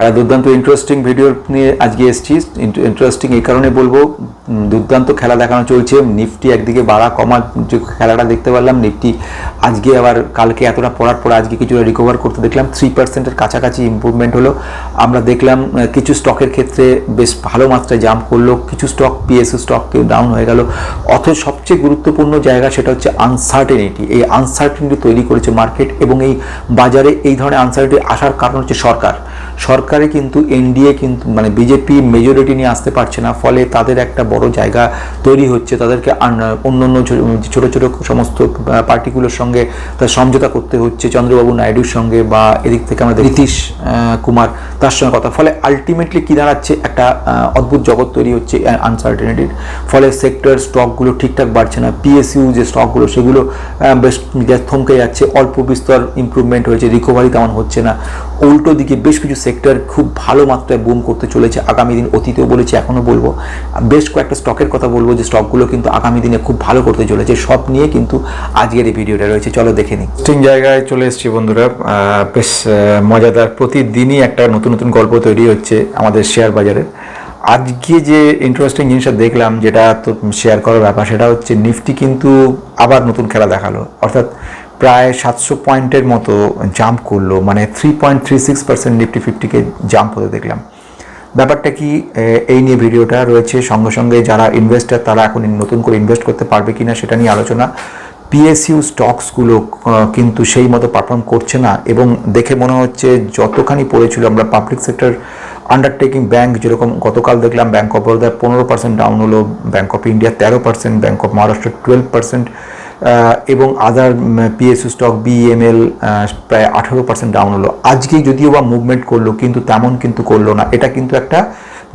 দুর্দান্ত interesting video নিয়ে আজকে এসেছি। ইন্টারেস্টিং এই কারণে বলব দুর্দান্ত খেলা দেখানো চলছে। নিফটি একদিকে বাড়া কমা যে খেলাটা দেখতে পারলাম, নিফটি আজকে আবার কালকে এতটা পড়ার পর আজকে কিছুটা রিকভার করতে দেখলাম। থ্রি পার্সেন্টের কাছাকাছি ইম্প্রুভমেন্ট হলো। আমরা দেখলাম কিছু স্টকের ক্ষেত্রে বেশ ভালো মাত্রায় জাম্প করল। কিছু স্টক পিএসইউ স্টক ডাউন হয়ে গেল। অথচ সবচেয়ে গুরুত্বপূর্ণ জায়গা সেটা হচ্ছে আনসার্টেনিটি এই আনসার্টেনিটি তৈরি করেছে মার্কেট এবং এই বাজারে এই ধরনের আনসার্টেনিটি আসার কারণ হচ্ছে সরকার। সরকারে কিন্তু এনডিএ কিন্তু মানে বিজেপি মেজরিটি নিয়ে আসতে পারছে না, ফলে তাদের একটা বড় জায়গা তৈরি হচ্ছে, তাদেরকে অন্য অন্য ছোটো ছোটো সমস্ত পার্টিগুলোর সঙ্গে তার সমঝোতা করতে হচ্ছে, চন্দ্রবাবু নাইডুর সঙ্গে বা এদিক থেকে আমাদের নীতিশ কুমার, তার সঙ্গে কথা। ফলে আলটিমেটলি কী দাঁড়াচ্ছে? একটা অদ্ভুত জগৎ তৈরি হচ্ছে আনসার্টেনিটির ফলে সেক্টর স্টকগুলো ঠিকঠাক বাড়ছে না পিএসইউ যে স্টকগুলো সেগুলো বেশ থমকে যাচ্ছে, অল্প বিস্তর ইমপ্রুভমেন্ট হয়েছে রিকভারি তেমন হচ্ছে না। উল্টো দিকে বেশ কিছু সেক্টর খুব ভালো মাত্রায় বুম করতে চলেছে, আগামী দিন অতীতেও বলেছি এখনও বলব। বেশ কয়েকটা স্টকের কথা বলব যে স্টকগুলো কিন্তু আগামী দিনে খুব ভালো করতে চলেছে। সব নিয়ে কিন্তু আজকের এই ভিডিওটা রয়েছে। চলো দেখে নিই। ঠিক জায়গায় চলে এসেছি বন্ধুরা। বেশ মজাদার। প্রতিদিনই একটা নতুন নতুন গল্প তৈরি হচ্ছে আমাদের শেয়ার বাজারে। আজকে যে ইন্টারেস্টিং জিনিসটা দেখলাম, যেটা তো শেয়ার করার ব্যাপার, সেটা হচ্ছে নিফটি কিন্তু আবার নতুন খেলা দেখাল। অর্থাৎ প্রায় সাতশো পয়েন্টের মতো জাম্প করল মানে three point three six percent Nifty ফিফটিকে jump হতে দেখলাম। ব্যাপারটা কি এই নিয়ে ভিডিওটা রয়েছে। সঙ্গে সঙ্গে যারা ইনভেস্টার তারা এখন নতুন করে ইনভেস্ট করতে পারবে কিনা সেটা নিয়ে আলোচনা। পিএসইউ স্টকসগুলো কিন্তু সেই মতো পারফর্ম করছে না এবং দেখে মনে হচ্ছে যতখানি পড়েছিল, আমরা পাবলিক সেক্টর আন্ডারটেকিং ব্যাংক যেরকম গতকাল দেখলাম ব্যাঙ্ক অফ বরোদা পনেরো পার্সেন্ট ডাউন হলো ব্যাঙ্ক অফ ইন্ডিয়া তেরো percent bank of Maharashtra twelve percent এবং আদার পিএসইউ স্টক বিএমএল প্রায় আঠেরো পার্সেন্ট ডাউন হলো। আজকে যদিও বা মুভমেন্ট করল, কিন্তু তেমন কিন্তু করল না। এটা কিন্তু একটা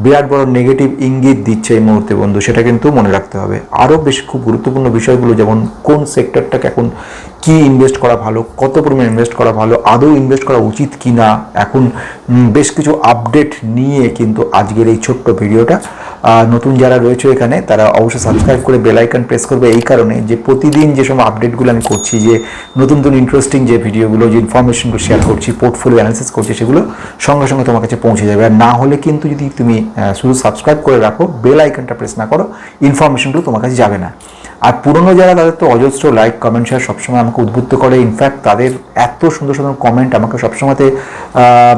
বিরাট বড় নেগেটিভ ইঙ্গিত দিচ্ছে এই মুহূর্তে বন্ধু। সেটা কিন্তু মনে রাখতে হবে। আরও বেশ খুব গুরুত্বপূর্ণ বিষয়গুলো যেমন কোন সেক্টরটাকে এখন কি ইনভেস্ট করা ভালো, কত পরিমাণ ইনভেস্ট করা ভালো, আদৌ ইনভেস্ট করা উচিত কি না এখন বেশ কিছু আপডেট নিয়ে কিন্তু আজকের এই ছোট্ট ভিডিওটা নতুন যারা রয়েছে এখানে, তারা অবশ্যই সাবস্ক্রাইব করে বেল আইকন প্রেস করবে। এই কারণে যে প্রতিদিন যে আপডেটগুলো আমি করছি, যে নতুন নতুন ইন্টারেস্টিং যে ভিডিওগুলো যে ইনফরমেশনগুলো শেয়ার করছি পোর্টফোলিও অ্যানালিসিস করছি, সেগুলো সঙ্গে সঙ্গে তোমার কাছে পৌঁছে যাবে। আর না হলে কিন্তু যদি তুমি শুধু সাবস্ক্রাইব করে রাখো বেল আইকনটা প্রেস না করো ইনফরমেশনগুলো তোমার কাছে যাবে না। আর পুরনো যারা, তাদের তো অজস্র লাইক কমেন্ট শেয়ার সবসময় আমাকে উদ্বুদ্ধ করে। ইনফ্যাক্ট তাদের এত সুন্দর সুন্দর কমেন্ট আমাকে সবসময়তে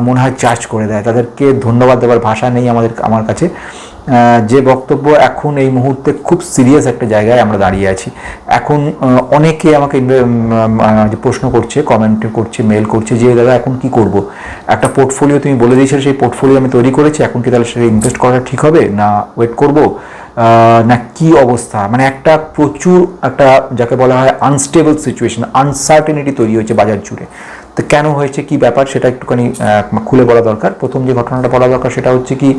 মনে হয় চার্জ করে দেয়। তাদেরকে ধন্যবাদ দেওয়ার ভাষা নেই আমাদের, আমার কাছে। যে বক্তব্য এখন এই মুহূর্তে খুব সিরিয়াস একটা জায়গায় আমরা দাঁড়িয়ে আছি। এখন অনেকে আমাকে আহ, যে প্রশ্ন করছে কমেন্ট করছে মেল করছে যে দাদা এখন কি করব? একটা পোর্টফোলিও তুমি বলে দিয়েছিলে সেই পোর্টফোলিও আমি তৈরি করেছি এখন কি তাহলে সেটা ইনভেস্ট করা ঠিক হবে না ওয়েট করব? না কি অবস্থা? মানে একটা প্রচুর একটা যাকে বলা হয় আনস্টেবল সিচুয়েশন আনসার্টেনিটি তৈরি হয়েছে বাজার জুড়ে। তো কেন হয়েছে, কি ব্যাপার সেটা একটুখানি খুলে বলা দরকার। প্রথম যে ঘটনাটা বলা দরকার সেটা হচ্ছে কি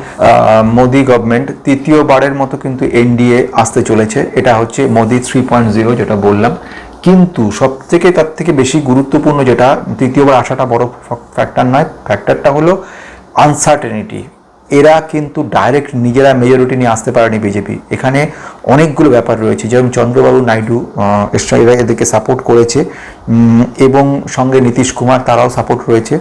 মোদি গভর্নমেন্ট তৃতীয়বারের মতো কিন্তু এনডিএ আসতে চলেছে। এটা হচ্ছে মোদি থ্রি পয়েন্ট জিরো যেটা বললাম। কিন্তু সব থেকে তার থেকে বেশি গুরুত্বপূর্ণ যেটা, তৃতীয়বার আসাটা বড় ফ্যাক্টর নয়। ফ্যাক্টরটা হলো আনসার্টেনিটি এরা কিন্তু ডাইরেক্ট নিজেরা মেজরিটি নিয়ে আসতে পারেনি বিজেপি এখানে অনেকগুলো ব্যাপার রয়েছে যেমন চন্দ্রবাবু নাইডু এরা এদেরকে সাপোর্ট করেছে। এবং সঙ্গে নীতিশ কুমার, তারাও সাপোর্ট রয়েছে।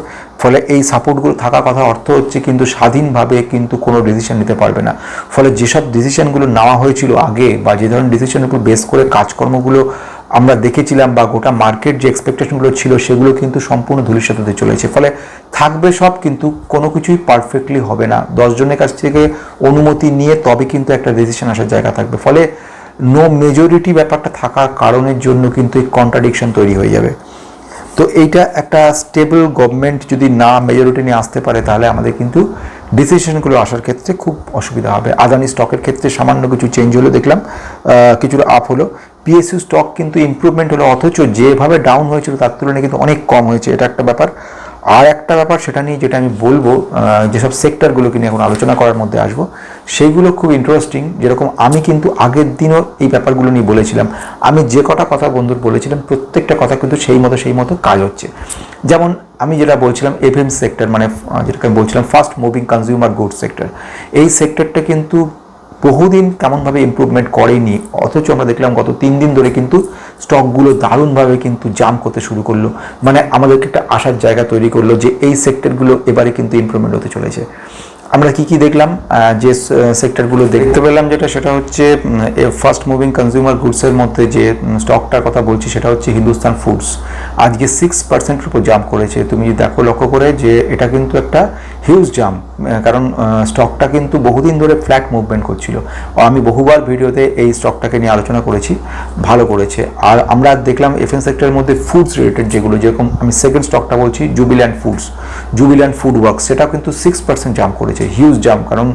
ফলে এই সাপোর্টগুলো থাকার কথা অর্থ হচ্ছে কিন্তু স্বাধীনভাবে কিন্তু কোনো ডিসিশন নিতে পারবে না। ফলে যেসব ডিসিশনগুলো নেওয়া হয়েছিল আগে বা যে ধরনের ডিসিশনের উপর বেস করে কাজকর্মগুলো আমরা দেখেছিলাম বা গোটা মার্কেট যে এক্সপেকটেশনগুলো ছিল সেগুলো কিন্তু সম্পূর্ণ ধূলিসাৎ হতে চলেছে। ফলে থাকবে সব কিন্তু কোনো কিছুই পারফেক্টলি হবে না। দশজনের কাছ থেকে অনুমতি নিয়ে তবে কিন্তু একটা ডিসিশন আসার জায়গা থাকবে। ফলে নো মেজরিটি ব্যাপারটা থাকার কারণের জন্য কিন্তু এই কন্ট্রাডিকশন তৈরি হয়ে যাবে। তো এইটা একটা স্টেবল গভর্নমেন্ট যদি না মেজরিটি নিয়ে আসতে পারে, তাহলে আমাদের কিন্তু ডিসিশনগুলো আসার ক্ষেত্রে খুব অসুবিধা হবে। আদানি স্টকের ক্ষেত্রে সামান্য কিছু চেঞ্জ হলো, দেখলাম কিছুটা আপ হলো। পিএসইউ স্টক কিন্তু ইম্প্রুভমেন্ট হলো, অথচ যেভাবে ডাউন হয়েছিল, তার তুলনায় কিন্তু অনেক কম হয়েছে। এটা একটা ব্যাপার। আর একটা ব্যাপার সেটা নিয়ে যেটা আমি বলব যেসব সেক্টরগুলোকে নিয়ে এখন আলোচনা করার মধ্যে আসব, সেইগুলো খুব ইন্টারেস্টিং যেরকম আমি কিন্তু আগের দিনও এই ব্যাপারগুলো নিয়ে বলেছিলাম। আমি যে কটা কথা বন্ধুর বলেছিলাম, প্রত্যেকটা কথা কিন্তু সেই মতো সেই মতো কাজ হচ্ছে। যেমন আমি যেটা বলছিলাম এফএম সেক্টর মানে যেটাকে আমি বলছিলাম fast moving consumer good sector এই সেক্টরটা কিন্তু বহুদিন তেমনভাবে ইমপ্রুভমেন্ট করেনি, অথচ আমরা দেখলাম গত তিন দিন ধরে কিন্তু স্টকগুলো দারুণভাবে কিন্তু জাম করতে শুরু করল। মানে আমাদেরকে একটা আসার জায়গা তৈরি করল যে এই সেক্টরগুলো এবারে কিন্তু ইমপ্রুভমেন্ট হতে চলেছে। আমরা কি কি দেখলাম? যে সেক্টরগুলো দেখতে পেলাম যেটা সেটা হচ্ছে ফার্স্ট মুভিং কনজিউমার গুডসের মধ্যে যে স্টকটার কথা বলছি সেটা হচ্ছে হিন্দুস্তান ফুডস আজকে সিক্স পার্সেন্টের উপর জাম্প করেছে। তুমি দেখো লক্ষ্য করে যে এটা কিন্তু একটা হিউজ জাম্প কারণ স্টকটা কিন্তু বহুদিন ধরে ফ্ল্যাট মুভমেন্ট করছিল। আমি বহুবার ভিডিওতে এই স্টকটাকে নিয়ে আলোচনা করেছি, ভালো করেছে। আর আমরা দেখলাম এফএন সেক্টরের মধ্যে ফুডস রিলেটেড যেগুলো, যেরকম আমি সেকেন্ড স্টকটা বলছি Jubilant foods Jubilant FoodWorks সেটাও কিন্তু সিক্স পার্সেন্ট জাম্প করেছে হিউজ জাম্প কারণ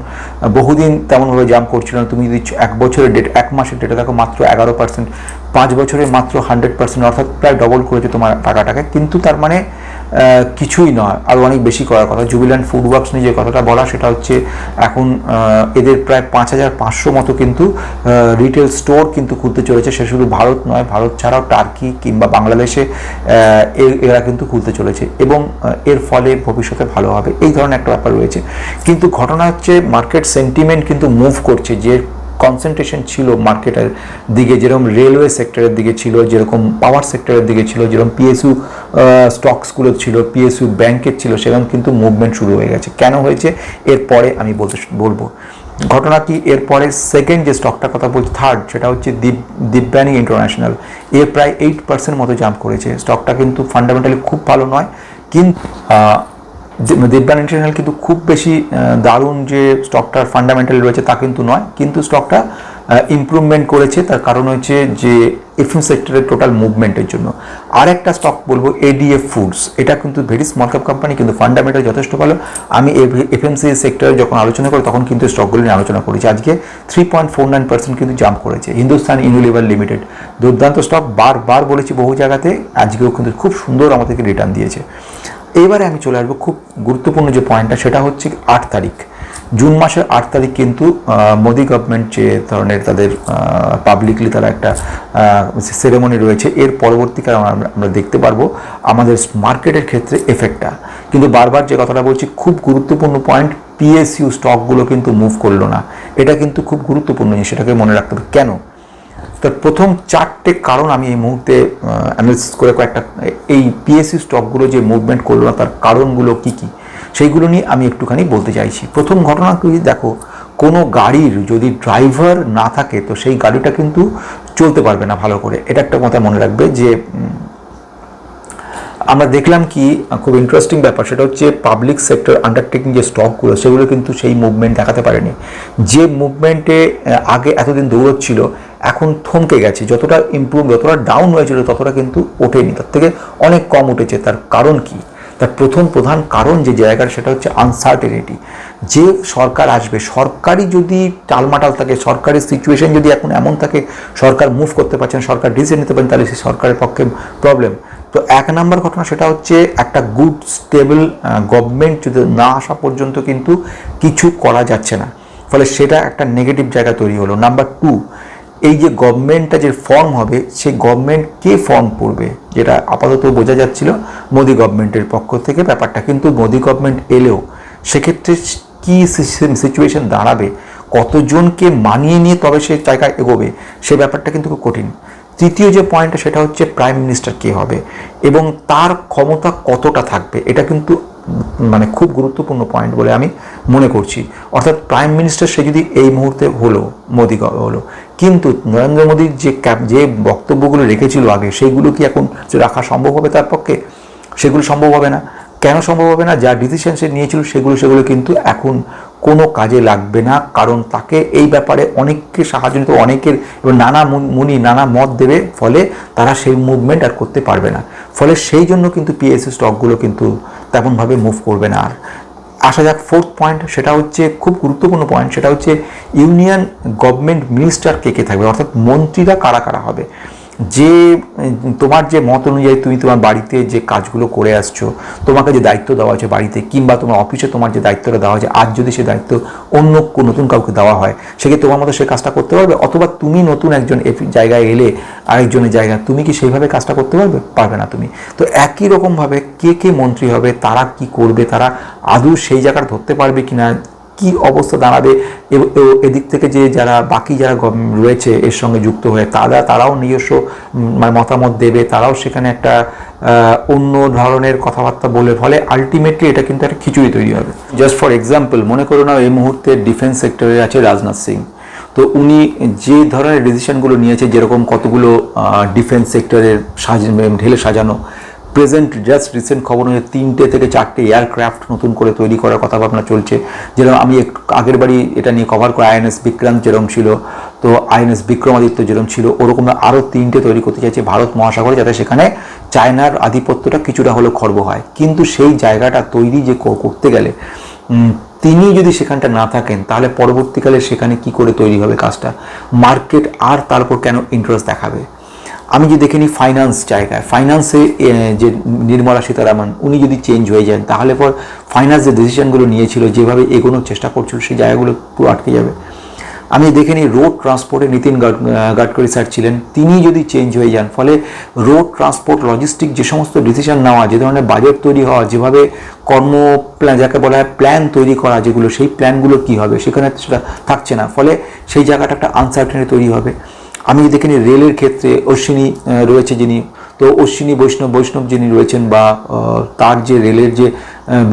বহুদিন তেমনভাবে জাম্প করছিল না। তুমি যদি এক বছরের ডেট এক মাসের ডেটা দেখো মাত্র এগারো পার্সেন্ট পাঁচ বছরে মাত্র হান্ড্রেড পার্সেন্ট অর্থাৎ প্রায় ডবল করেছে তোমার টাকাটাকে। কিন্তু তার মানে কিছুই নয় আরও অনেক বেশি করার কথা। জুবিল্যান্ড ফুড ওয়ার্কস নিয়ে যে কথাটা বলা, সেটা হচ্ছে এখন এদের প্রায় পাঁচ হাজার পাঁচশো মতো কিন্তু রিটেল স্টোর কিন্তু খুলতে চলেছে। সে শুধু ভারত নয়, ভারত ছাড়াও টার্কি কিংবা বাংলাদেশে এরা কিন্তু খুলতে চলেছে এবং এর ফলে ভবিষ্যতে ভালো হবে। এই ধরনের একটা ব্যাপার রয়েছে। কিন্তু ঘটনা হচ্ছে মার্কেট সেন্টিমেন্ট কিন্তু মুভ করছে, যে কনসেন্ট্রেশন ছিল মার্কেটের দিকে, যেরকম রেলওয়ে সেক্টরের দিকে ছিল, যেরকম পাওয়ার সেক্টরের দিকে ছিল, যেরকম পিএসইউ স্টকসগুলো ছিল পিএসইউ ব্যাংকের ছিল, সেরকম কিন্তু মুভমেন্ট শুরু হয়ে গেছে। কেন হয়েছে? এরপরে আমি বলতে বলব। ঘটনা কি? এরপরে সেকেন্ড যে স্টকটার কথা বলছি থার্ড সেটা হচ্ছে দীপ দিব্যানি ইন্টারন্যাশনাল এ প্রায় এইট পার্সেন্ট মতো জাম্প করেছে। স্টকটা কিন্তু ফান্ডামেন্টালি খুব ভালো নয়, কিন্তু আহ, দি- ইন্টারন্যাশনাল কিন্তু খুব বেশি দারুণ যে স্টকটার ফান্ডামেন্টাল রয়েছে তা কিন্তু নয়। কিন্তু স্টকটা ইমপ্রুভমেন্ট করেছে তার কারণ হচ্ছে যে এফএম সেক্টরের টোটাল মুভমেন্টের জন্য। আর একটা স্টক বলব এডিএফ ফুডস এটা কিন্তু ভেরি স্মল ক্যাপ কোম্পানি কিন্তু ফান্ডামেন্টাল যথেষ্ট ভালো। আমি এফ এফএমসি সেক্টরে যখন আলোচনা করি তখন কিন্তু স্টকগুলো নিয়ে আলোচনা করেছি। আজকে three point four nine percent কিন্তু জাম্প করেছে হিন্দুস্তান ইউনিলিভার লিমিটেড দুর্দান্ত স্টক বারবার বলেছি বহু জায়গাতে আজকেও কিন্তু খুব সুন্দর আমাদেরকে রিটার্ন দিয়েছে। এবারে আমি চলে আসব খুব গুরুত্বপূর্ণ যে পয়েন্টটা সেটা হচ্ছে আট তারিখ। জুন মাসের আট তারিখ কিন্তু মোদি গভর্নমেন্ট যে ধরনের তাদের পাবলিকলি তারা একটা সেরেমনি রয়েছে, এর পরবর্তীকালে আমরা দেখতে পারব আমাদের মার্কেটের ক্ষেত্রে এফেক্টটা কিন্তু বারবার যে কথাটা বলছি, খুব গুরুত্বপূর্ণ পয়েন্ট পিএসইউ স্টকগুলো কিন্তু মুভ করল না। এটা কিন্তু খুব গুরুত্বপূর্ণ জিনিস, সেটাকে মনে রাখতে হবে। কেন? তার প্রথম চারটে কারণ আমি এই মুহূর্তে অ্যানালিসিস করে কয়েকটা, এই পিএসসি স্টকগুলো যে মুভমেন্ট করল না, তার কারণগুলো কি কি, সেইগুলো নিয়ে আমি একটুখানি বলতে চাইছি। প্রথম ঘটনা তুমি দেখো, কোনো গাড়ির যদি ড্রাইভার না থাকে, তো সেই গাড়িটা কিন্তু চলতে পারবে না ভালো করে। এটা একটা কথা মনে রাখবে যে আমরা দেখলাম কি, খুব ইন্টারেস্টিং ব্যাপার, সেটা হচ্ছে পাবলিক সেক্টর আন্ডারটেকিং যে স্টকগুলো সেগুলো কিন্তু সেই মুভমেন্ট দেখাতে পারেনি। যে মুভমেন্টে আগে এতদিন দৌড়চ্ছিল এখন থমকে গেছে। যতটা ইমপ্রুভ যতটা ডাউন হয়েছিল ততটা কিন্তু ওঠেনি। তার থেকে অনেক কম উঠেছে। তার কারণ কি? তার প্রথম প্রধান কারণ যে জায়গার সেটা হচ্ছে আনসার্টেনিটি যে সরকার আসবে, সরকারি যদি টালমাটাল থাকে সরকারি সিচুয়েশন যদি এখন এমন থাকে, সরকার মুভ করতে পারছেন সরকার ডিসিশন নিতে পারেন তাহলে সেই সরকারের পক্ষে প্রবলেম তো এক নাম্বার ঘটনা সেটা হচ্ছে একটা গুড স্টেবল গভর্নমেন্ট যদি না আসা পর্যন্ত কিন্তু কিছু করা যাচ্ছে না। ফলে সেটা একটা নেগেটিভ জায়গা তৈরি হলো। নাম্বার টু এই যে গভর্নমেন্টটা যে ফর্ম হবে, সেই গভর্নমেন্ট কে ফর্ম করবে? যেটা আপাতত বোঝা যাচ্ছিল মোদি গভর্নমেন্টের পক্ষ থেকে। ব্যাপারটা কিন্তু মোদি গভর্নমেন্ট এলেও সেক্ষেত্রে কি সিচুয়েশন দাঁড়াবে? কতজনকে মানিয়ে নিয়ে তবে সে জায়গায় এগোবে? সে ব্যাপারটা কিন্তু খুব কঠিন। তৃতীয় যে পয়েন্টটা সেটা হচ্ছে প্রাইম মিনিস্টার কে হবে এবং তার ক্ষমতা কতটা থাকবে? এটা কিন্তু মানে খুব গুরুত্বপূর্ণ পয়েন্ট বলে আমি মনে করছি। অর্থাৎ প্রাইম মিনিস্টার সে যদি এই মুহূর্তে হলো, মোদি হলো, কিন্তু নরেন্দ্র মোদীর যে ক্যাপ যে বক্তব্যগুলো রেখেছিল আগে সেইগুলো কি এখন রাখা সম্ভব হবে তার পক্ষে? সেগুলো সম্ভব হবে না। কেন সম্ভব হবে না? যা ডিসিশন সে নিয়েছিল সেগুলো সেগুলো কিন্তু এখন কোনো কাজে লাগবে না। কারণ তাকে এই ব্যাপারে অনেককে সাহায্য নিতে অনেকের এবং নানা মুনি নানা মত দেবে, ফলে তারা সেই মুভমেন্ট আর করতে পারবে না। ফলে সেই জন্য কিন্তু পিএসসি স্টকগুলো কিন্তু তেমনভাবে মুভ করবে না। আর আসা যাক ফোর্থ পয়েন্ট সেটা হচ্ছে খুব গুরুত্বপূর্ণ পয়েন্ট সেটা হচ্ছে ইউনিয়ন গভর্নমেন্ট মিনিস্টার কে কে থাকবে? অর্থাৎ মন্ত্রীরা কারা কারা হবে? যে তোমার যে মত অনুযায়ী তুমি তোমার বাড়িতে যে কাজগুলো করে আসছো, তোমাকে যে দায়িত্ব দেওয়া হয়েছে বাড়িতে কিংবা তোমার অফিসে তোমার যে দায়িত্বটা দেওয়া হয়েছে, আজ যদি সে দায়িত্ব অন্য নতুন কাউকে দেওয়া হয়, সে কি তোমার মতো সে কাজটা করতে পারবে? অথবা তুমি নতুন একজন জায়গায় এলে আরেকজনের জায়গায়, তুমি কি সেইভাবে কাজটা করতে পারবে? পারবে না তুমি। তো একই রকমভাবে কে কে মন্ত্রী হবে, তারা কি করবে, তারা আদৌ সেই জায়গাটা ধরতে পারবে কিনা কি অবস্থা দাঁড়াবে? এদিক থেকে যে যারা বাকি যারা রয়েছে এর সঙ্গে যুক্ত হয়ে, তারা, তারাও নিজস্ব মানে মতামত দেবে, তারাও সেখানে একটা অন্য ধরনের কথাবার্তা বলে ফলে আলটিমেটলি এটা কিন্তু একটা খিচুড়ি তৈরি হবে। জাস্ট ফর এক্সাম্পল মনে করো না এই মুহূর্তে ডিফেন্স সেক্টরে আছে রাজনাথ সিং। তো উনি যে ধরনের ডিসিশনগুলো নিয়েছে, যেরকম কতগুলো ডিফেন্স সেক্টরের সাজ, ঢেলে সাজানো প্রেজেন্ট জাস্ট রিসেন্ট খবর হয়ে তিনটে থেকে চারটে এয়ারক্রাফট নতুন করে তৈরি করার কথা ভাবনা চলছে। যেরকম আমি আগের বাড়ি এটা নিয়ে কভার করে আইএনএস বিক্রান্ত যেরকম ছিল, তো আইএনএস বিক্রমাদিত্য যেরকম ছিল, ওরকম আরও তিনটে তৈরি করতে চাইছে ভারত মহাসাগরে যাতে সেখানে চায়নার আধিপত্যটা কিছুটা হলেও খর্ব হয়। কিন্তু সেই জায়গাটা তৈরি যে কর- করতে গেলে তিনি যদি সেখানটা না থাকেন, তাহলে পরবর্তীকালে সেখানে কি করে তৈরি হবে কাজটা? মার্কেট আর তার উপর কেন ইন্টারেস্ট দেখাবে? আমি যে দেখে নিই ফাইন্যান্স জায়গায় ফাইন্যান্সে যে নির্মলা সীতারামন, উনি যদি চেঞ্জ হয়ে যান, তাহলে পর ফাইন্যান্স যে ডিসিশনগুলো নিয়েছিল, যেভাবে এগোনোর চেষ্টা করছিল, সেই জায়গাগুলো পুরো আটকে যাবে। আমি দেখে নিই রোড ট্রান্সপোর্টে নীতিন গাডকারি স্যার ছিলেন, তিনি যদি চেঞ্জ হয়ে যান, ফলে রোড ট্রান্সপোর্ট লজিস্টিক যে সমস্ত ডিসিশন নেওয়া, যে ধরনের বাজেট তৈরি হওয়া, যেভাবে কর্ম প্ল্যান যাকে বলা হয় প্ল্যান তৈরি করা, যেগুলো, সেই প্ল্যানগুলো কি হবে, সেখানে সেটা থাকছে না, ফলে সেই জায়গাটা একটা আনসার্টেনিটি তৈরি হবে। আমি দেখে নিই রেলের ক্ষেত্রে অশ্বিনী রয়েছে যিনি। তো অশ্বিনী, বৈষ্ণব বৈষ্ণব যিনি রয়েছেন বা তার যে রেলের যে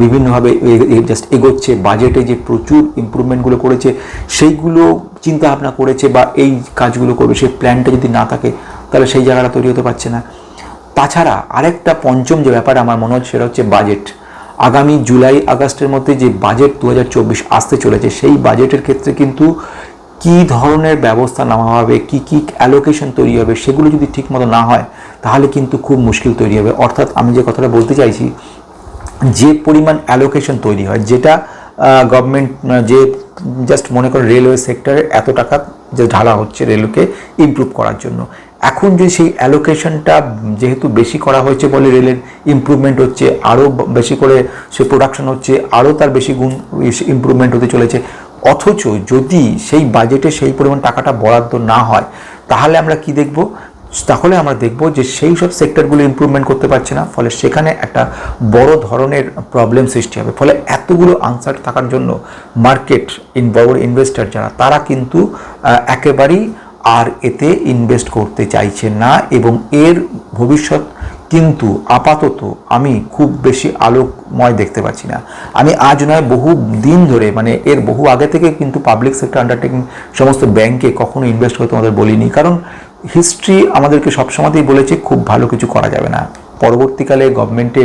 বিভিন্নভাবে জাস্ট এগোচ্ছে বাজেটে যে প্রচুর ইম্প্রুভমেন্টগুলো করেছে, সেইগুলো চিন্তা ভাবনা করেছে বা এই কাজগুলো করবে, সেই প্ল্যানটা যদি না থাকে, তাহলে সেই জায়গাটা তৈরি হতে পারছে না। তাছাড়া আরেকটা পঞ্চম যে ব্যাপার আমার মনে হচ্ছে, সেটা হচ্ছে বাজেট আগামী জুলাই, আগস্টের মধ্যে যে বাজেট দু হাজার চব্বিশ আসতে চলেছে, সেই বাজেটের ক্ষেত্রে কিন্তু কি ধরনের ব্যবস্থা নেওয়া হবে, কি কি অ্যালোকেশন তৈরি হবে, সেগুলো যদি ঠিকমতো না হয়, তাহলে কিন্তু খুব মুশকিল তৈরি হবে। অর্থাৎ আমি যে কথাটা বলতে চাইছি, যে পরিমাণ অ্যালোকেশন তৈরি হয়, যেটা গভর্নমেন্ট যে জাস্ট মনে করো রেলওয়ে সেক্টরে এত টাকা যে ঢালা হচ্ছে রেলওয়েকে ইমপ্রুভ করার জন্য। এখন যে সেই অ্যালোকেশনটা যেহেতু বেশি করা হয়েছে বলে রেলের ইম্প্রুভমেন্ট হচ্ছে, আরও বেশি করে সে প্রোডাকশন হচ্ছে, আরও তার বেশি গুণ ইমপ্রুভমেন্ট হতে চলেছে অথচ যদি সেই বাজেটে সেই পরিমাণ টাকাটা বরাদ্দ না হয়, তাহলে আমরা কি দেখব? তাহলে আমরা দেখব যে সেই সব সেক্টরগুলো ইমপ্রুভমেন্ট করতে পারছে না, ফলে সেখানে একটা বড় ধরনের প্রবলেম সৃষ্টি হবে। ফলে এতগুলো আনসার থাকার জন্য মার্কেট ইন বড় ইনভেস্টার যারা, তারা কিন্তু একেবারেই আর এতে ইনভেস্ট করতে চাইছে না এবং এর ভবিষ্যৎ কিন্তু আপাতত আমি খুব বেশি আলোকময় দেখতে পাচ্ছি না। আমি আজ নয়, বহু দিন ধরে মানে এর বহু আগে থেকে কিন্তু পাবলিক সেক্টর আন্ডারটেকিং সমস্ত ব্যাংকে কখনো ইনভেস্ট করতে আমাদের বলিনি। কারণ হিস্ট্রি আমাদেরকে সবসময়তেই বলেছে, খুব ভালো কিছু করা যাবে না। পরবর্তীকালে গভর্নমেন্টে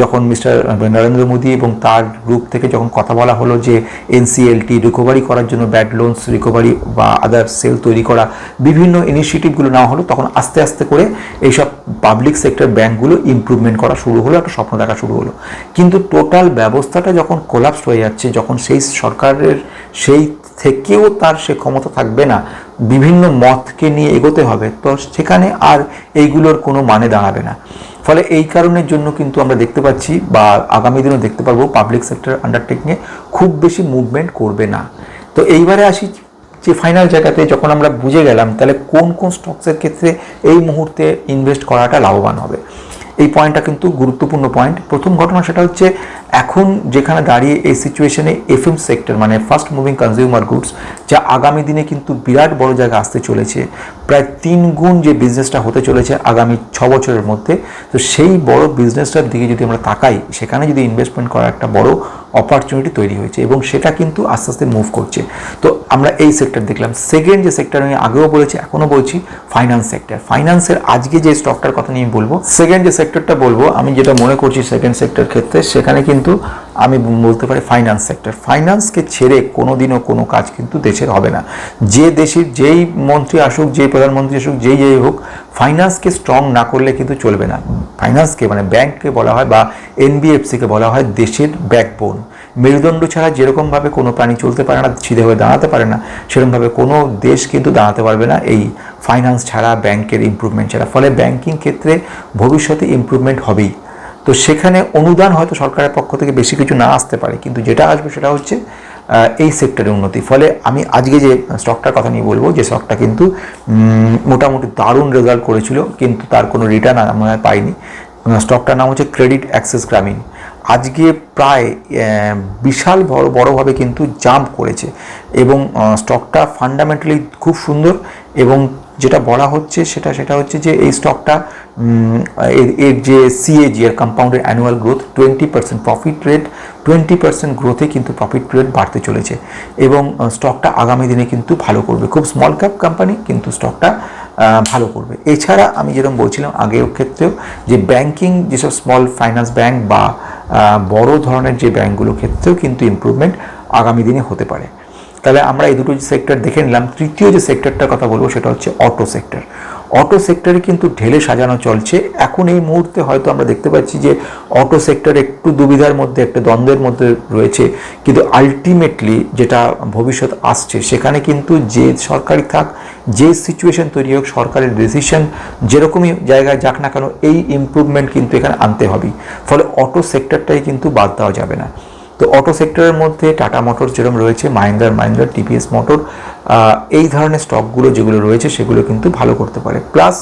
যখন মিস্টার নরেন্দ্র মোদী এবং তার গ্রুপ থেকে যখন কথা বলা হলো যে এনসিএলটি রিকভারি করার জন্য ব্যাড লোনস রিকভারি বা আদার সেল তৈরি করা, বিভিন্ন ইনিশিয়েটিভগুলো নেওয়া হলো, তখন আস্তে আস্তে করে এইসব পাবলিক সেক্টর ব্যাঙ্কগুলো ইমপ্রুভমেন্ট করা শুরু হলো, একটা স্বপ্ন দেখা শুরু হলো। কিন্তু টোটাল ব্যবস্থাটা যখন কোলাপস হয়ে যাচ্ছে, যখন সেই সরকারের সেই থেকেও তার সে ক্ষমতা থাকবে না, বিভিন্ন মতকে নিয়ে এগোতে হবে, তো সেখানে আর এইগুলোর কোনো মানে দাঁড়াবে না। ফলে এই কারণের জন্য কিন্তু আমরা দেখতে পাচ্ছি বা আগামী দিনেও দেখতে পারব পাবলিক সেক্টর আন্ডারটেকিংয়ে খুব বেশি মুভমেন্ট করবে না। তো এইবারে আসি যে ফাইনাল জায়গাতে যখন আমরা বুঝে গেলাম তাহলে কোন কোন স্টকসের ক্ষেত্রে এই মুহূর্তে ইনভেস্ট করাটা লাভবান হবে। এই পয়েন্টটা কিন্তু গুরুত্বপূর্ণ পয়েন্ট প্রথম ঘটনা সেটা হচ্ছে এখন যেখানে দাঁড়িয়ে এই সিচুয়েশনে এফএম সেক্টর মানে ফার্স্ট মুভিং কনজিউমার গুডস যা আগামী দিনে কিন্তু বিরাট বড় জায়গা আসতে চলেছে। প্রায় তিন গুণ যে বিজনেসটা হতে চলেছে আগামী ছ বছরের মধ্যে। তো সেই বড় বিজনেসটার দিকে যদি আমরা তাকাই, সেখানে যদি ইনভেস্টমেন্ট করার একটা বড় অপরচুনিটি তৈরি হয়েছে এবং সেটা কিন্তু আস্তে আস্তে মুভ করছে। তো আমরা এই সেক্টর দেখলাম। সেকেন্ড যে সেক্টর আমি আগেও বলেছি, এখনও বলছি ফাইন্যান্স সেক্টর ফাইন্যান্সের আজকে যে স্টকটার কথা নিয়ে বলব সেকেন্ড যে সেক্টরটা বলব, আমি যেটা মনে করছি সেকেন্ড সেক্টর ক্ষেত্রে, সেখানে কিন্তু আমি বলতে পারি ফাইন্যান্স সেক্টর ফাইন্যান্সকে ছেড়ে কোনো দিনও কোনো কাজ কিন্তু দেশের হবে না। যে দেশের যেই মন্ত্রী আসুক যেই প্রধানমন্ত্রী আসুক, যেই যেই হোক ফাইন্যান্সকে স্ট্রং না করলে কিন্তু চলবে না। ফাইন্যান্সকে মানে ব্যাংককে বলা হয় বা এনবিএফসিকে বলা হয় দেশের ব্যাকবোন মেরুদণ্ড ছাড়া যেরকমভাবে কোনো প্রাণী চলতে পারে না, সিধে হয়ে দাঁড়াতে পারে না, সেরকমভাবে কোনো দেশ কিন্তু দাঁড়াতে পারবে না এই ফাইন্যান্স ছাড়া ব্যাংকের ইম্প্রুভমেন্ট ছাড়া। ফলে ব্যাংকিং ক্ষেত্রে ভবিষ্যতে ইমপ্রুভমেন্ট হবেই। তো সেখানে অনুদান হয়তো সরকারের পক্ষ থেকে বেশি কিছু না আসতে পারে, কিন্তু যেটা আসবে সেটা হচ্ছে এই সেক্টরের উন্নতি। ফলে আমি আজকে যে স্টকটার কথা নিয়ে বলব, যে স্টকটা কিন্তু মোটামুটি দারুণ রেজাল্ট করেছিল, কিন্তু তার কোনো রিটার্ন আমরা পাইনি। স্টকটার নাম হচ্ছে ক্রেডিট অ্যাক্সেস গ্রামীণ আজকে প্রায় বিশাল বড় বড়োভাবে কিন্তু জাম্প করেছে। এবং স্টকটা ফান্ডামেন্টালি খুব সুন্দর এবং যেটা বলা হচ্ছে সেটা সেটা হচ্ছে যে এই স্টকটা এর- যে সিএজি এর compounded annual growth twenty percent profit rate twenty percent গ্রোথে কিন্তু প্রফিট রেট বাড়তে চলেছে। এবং স্টকটা আগামী দিনে কিন্তু ভালো করবে। খুব স্মল ক্যাপ কোম্পানি কিন্তু স্টকটা ভালো করবে। এছাড়া আমি যেরকম বলছিলাম আগের ক্ষেত্রেও যে ব্যাংকিং যেসব স্মল ফাইন্যান্স ব্যাংক বা বড় ধরনের যে ব্যাংকগুলোর ক্ষেত্রেও কিন্তু ইমপ্রুভমেন্ট আগামী দিনে হতে পারে। তাহলে আমরা এই দুটো সেক্টর দেখে নিলাম। তৃতীয় যে সেক্টরটার কথা বলব সেটা হচ্ছে অটো সেক্টর অটো সেক্টরে কিন্তু ঢেলে সাজানো চলছে। এখন এই মুহূর্তে হয়তো আমরা দেখতে পাচ্ছি যে অটো সেক্টর একটু দুবিধার মধ্যে, একটা দ্বন্দ্বের মধ্যে রয়েছে। কিন্তু আলটিমেটলি যেটা ভবিষ্যৎ আসছে, সেখানে কিন্তু যে সরকারি থাক, যে সিচুয়েশন তৈরি হোক, সরকারের ডিসিশন যেরকমই জায়গায় যাক না কেন, এই ইমপ্রুভমেন্ট কিন্তু এখানে আনতে হবে। ফলে অটো সেক্টরটাই কিন্তু বাদ দেওয়া যাবে না। তো অটো সেক্টরের মধ্যে টাটা মোটর যেরকম রয়েছে মাহিন্দ্রার মাহিন্দ্রা টিভিএস মোটর এই ধরনের স্টকগুলো যেগুলো রয়েছে সেগুলো কিন্তু ভালো করতে পারে। প্লাস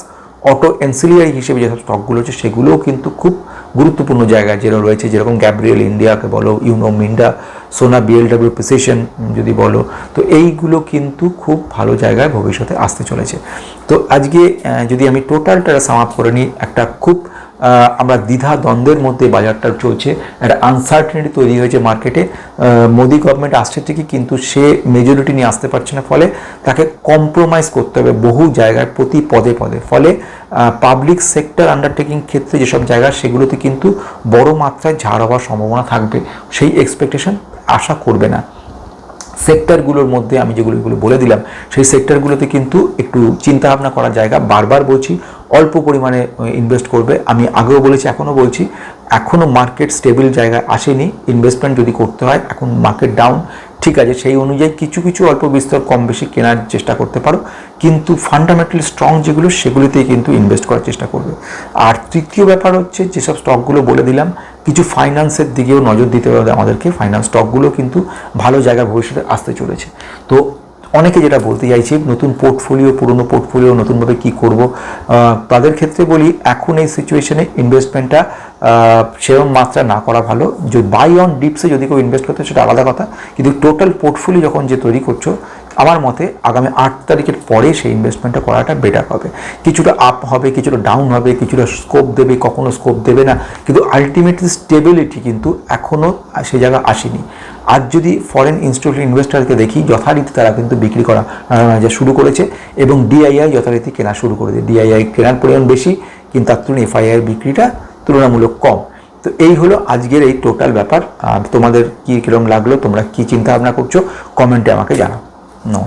অটো এনসিলিয়ারি হিসেবে যেসব স্টকগুলো আছে সেগুলোও কিন্তু খুব গুরুত্বপূর্ণ জায়গায় যেরকম রয়েছে, যেরকম গ্যাব্রিয়েল ইন্ডিয়াকে বলো ইউনো মিন্ডা সোনা বিএলডাব্লিউ প্রিসিশন যদি বলো, তো এইগুলো কিন্তু খুব ভালো জায়গায় ভবিষ্যতে আসতে চলেছে। তো আজকে যদি আমি টোটালটা সাম আপ করে নিই, একটা খুব আমরা দ্বিধা দ্বন্দ্বের মধ্যে বাজারটা চলছে। একটা আনসার্টেনিটি তৈরি হয়েছে মার্কেটে মোদি গভর্নমেন্ট আসছে ঠিকই, কিন্তু সে মেজরিটি নিয়ে আসতে পারছে না। ফলে তাকে কম্প্রোমাইজ করতে হবে বহু জায়গায়, প্রতি পদে পদে। ফলে পাবলিক সেক্টর আন্ডারটেকিং ক্ষেত্রে যেসব জায়গা, সেগুলোতে কিন্তু বড় মাত্রায় ঝাড় হওয়ার সম্ভাবনা থাকবে। সেই এক্সপেকটেশন আশা করবে না। সেক্টরগুলোর মধ্যে আমি যেগুলো এগুলো বলে দিলাম, সেই সেক্টরগুলোতে কিন্তু একটু চিন্তা ভাবনা করার জায়গা বারবার বলছি, অল্প পরিমাণে ইনভেস্ট করবে। আমি আগেও বলেছি, এখনও বলছি, এখনও মার্কেট স্টেবল জায়গায় আসেনি। ইনভেস্টমেন্ট যদি করতে হয়, এখন মার্কেট ডাউন ঠিক আছে, সেই অনুযায়ী কিছু কিছু অল্প বিস্তর কম বেশি কেনার চেষ্টা করতে পারো। কিন্তু ফান্ডামেন্টালি স্ট্রং যেগুলো, সেগুলিতেই কিন্তু ইনভেস্ট করার চেষ্টা করবে। আর তৃতীয় ব্যাপার হচ্ছে, যেসব স্টকগুলো বলে দিলাম কিছু ফাইন্যান্সের দিকেও নজর দিতে হবে আমাদেরকে। ফাইন্যান্স স্টকগুলো কিন্তু ভালো জায়গায় ভবিষ্যতে আসতে চলেছে। তো অনেকে যেটা বলতে চাইছি, নতুন পোর্টফোলিও পুরনো পোর্টফোলিও নতুনভাবে কি করব তাদের ক্ষেত্রে বলি, এখন এই সিচুয়েশনে ইনভেস্টমেন্টটা সেরকম মাত্রা না করা ভালো। যদি বাই অন ডিপসে যদি কেউ ইনভেস্ট করতে সেটা আলাদা কথা। কিন্তু টোটাল পোর্টফোলিও যখন যে তৈরি করছ আমার মতে আগামী আট তারিখের পরে সেই ইনভেস্টমেন্টটা করাটা বেটার হবে। কিছুটা আপ হবে, কিছুটা ডাউন হবে, কিছুটা স্কোপ দেবে, কখনো স্কোপ দেবে না। কিন্তু আলটিমেটলি স্টেবিলিটি কিন্তু এখনও সে জায়গা আসেনি। আর যদি ফরেন ইনস্টিটিউশন ইনভেস্টারকে দেখি, যথারীতি তারা কিন্তু বিক্রি করা শুরু করেছে এবং ডিআইআই যথারীতি কেনা শুরু করে দিয়ে ডিআইআই কেনার পরিমাণ বেশি, কিন্তু তার তুলনায় এফআইআই বিক্রিটা তুলনামূলক কম। তো এই হলো আজকের এই টোটাল ব্যাপার। তোমাদের কী কীরকম লাগল, তোমরা কী চিন্তা ভাবনা করছ কমেন্টে আমাকে জানাও। Não,